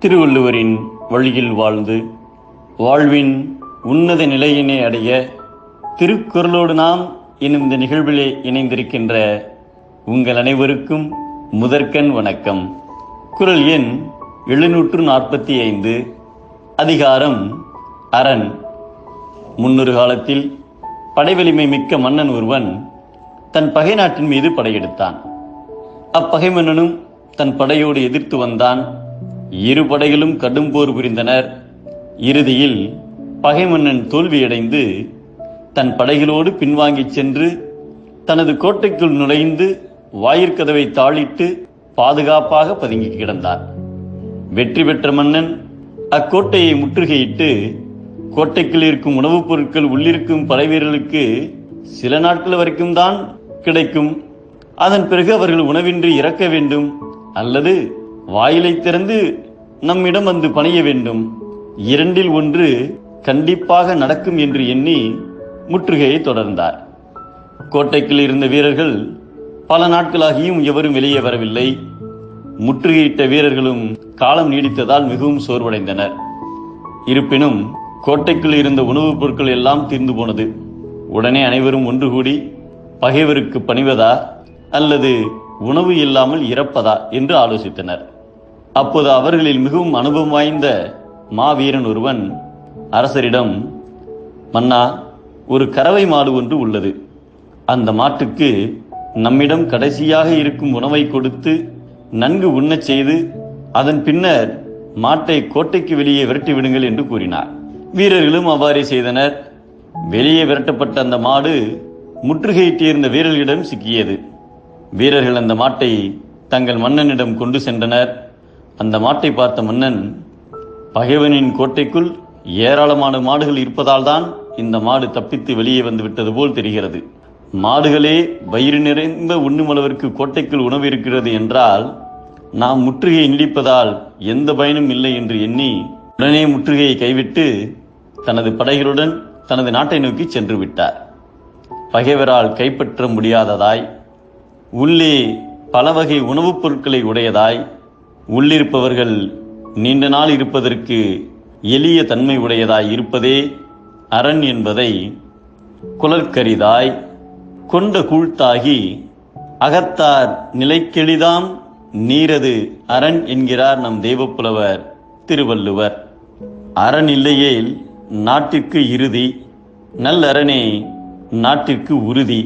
திருவள்ளுவரின் வழியில் வாழ்ந்து வாழ்வின் உன்னத நிலையினை அடைய திருக்குறளோடு நாம் என்னும் இந்த நிகழ்விலே இணைந்திருக்கின்ற உங்கள் அனைவருக்கும் முதற்கண் வணக்கம். குரல் எண் எழுநூற்று நாற்பத்தி ஐந்து அதிகாரம் அரண். முன்னொரு காலத்தில் படைவலிமை மிக்க மன்னன் ஒருவன் தன் பகை நாட்டின் மீது படையெடுத்தான். அப்பகை மன்னனும் தன் படையோடு எதிர்த்து வந்தான். இரு படைகளும் கடும் போர் புரிந்தனர். இறுதியில் பகை மன்னன் தோல்வியடைந்து தன் படைகளோடு பின்வாங்கிச் சென்று தனது கோட்டைக்குள் நுழைந்து வாயிற்கதவை தாளிட்டு பாதுகாப்பாக பதுங்கி கிடந்தார். வெற்றி பெற்ற மன்னன் அக்கோட்டையை முற்றுகையிட்டு கோட்டைக்குள் இருக்கும் உணவுப் பொருட்கள் உள்ளிருக்கும் படைவீரர்களுக்கு சில நாட்கள் வரைக்கும் தான் கிடைக்கும். அதன் பிறகு அவர்கள் உணவின்றி இறக்க வேண்டும் அல்லது வாயிலை திறந்து நம்மிடம் வந்து பணிய வேண்டும். இரண்டில் ஒன்று கண்டிப்பாக நடக்கும் என்று எண்ணி முற்றுகையை தொடர்ந்தார். கோட்டைக்குள் இருந்த வீரர்கள் பல நாட்களாகியும் எவரும் வெளியே வரவில்லை. முற்றுகையிட்ட வீரர்களும் காலம் நீடித்ததால் மிகவும் சோர்வடைந்தனர். இருப்பினும் கோட்டைக்குள் இருந்த உணவுப் பொருட்கள் எல்லாம் தீர்ந்து போனது. உடனே அனைவரும் ஒன்று கூடி பகைவருக்கு பணிவதா அல்லது உணவு இல்லாமல் இறப்பதா என்று ஆலோசித்தனர். அப்போது அவர்களில் மிகவும் அனுபவம் வாய்ந்த மாவீரன் ஒருவன் அரசரிடம் மன்னா ஒரு கறவை மாடு ஒன்று உள்ளது. அந்த மாட்டுக்கு நம்மிடம் கடைசியாக இருக்கும் உணவை கொடுத்து நன்கு உண்ணச் செய்து அதன் பின்னர் மாட்டை கோட்டைக்கு வெளியே விரட்டி விடுங்கள் என்று கூறினார். வீரர்களும் அவ்வாறே செய்தனர். வெளியே விரட்டப்பட்ட அந்த மாடு முற்றுகையிட்டிருந்த வீரர்களிடம் சிக்கியது. வீரர்கள் அந்த மாட்டை தங்கள் மன்னனிடம் கொண்டு சென்றனர். அந்த மாட்டை பார்த்த மன்னன் பகைவனின் கோட்டைக்குள் ஏராளமான மாடுகள் இருப்பதால் தான் இந்த மாடு தப்பித்து வெளியே வந்து விட்டது போல் தெரிகிறது. மாடுகளே வயிறு நிறைந்த உண்ணுமளவிற்கு கோட்டைக்குள் உணவு இருக்கிறது என்றால் நாம் முற்றுகையை நீடிப்பதால் எந்த பயனும் இல்லை என்று எண்ணி உடனே முற்றுகையை கைவிட்டு தனது படைகளுடன் தனது நாட்டை நோக்கி சென்று விட்டார். பகைவரால் கைப்பற்ற முடியாததாய் உள்ளே பல வகை உணவுப் பொருட்களை உடையதாய் உள்ளிருப்பவர்கள் நீண்ட நாள் இருப்பதற்கு எளிய தன்மை உடையதாய் இருப்பதே அரண் என்பதை குலற்கரிதாய் கொண்ட கூழ்த்தாகி அகத்தார் நிலைக்கெளிதாம் நீரது அரண் என்கிறார் நம் தெய்வப்புலவர் திருவள்ளுவர். அரண் இல்லையேல் நாட்டிற்கு இறுதி நல்லரணே நாட்டிற்கு உறுதி.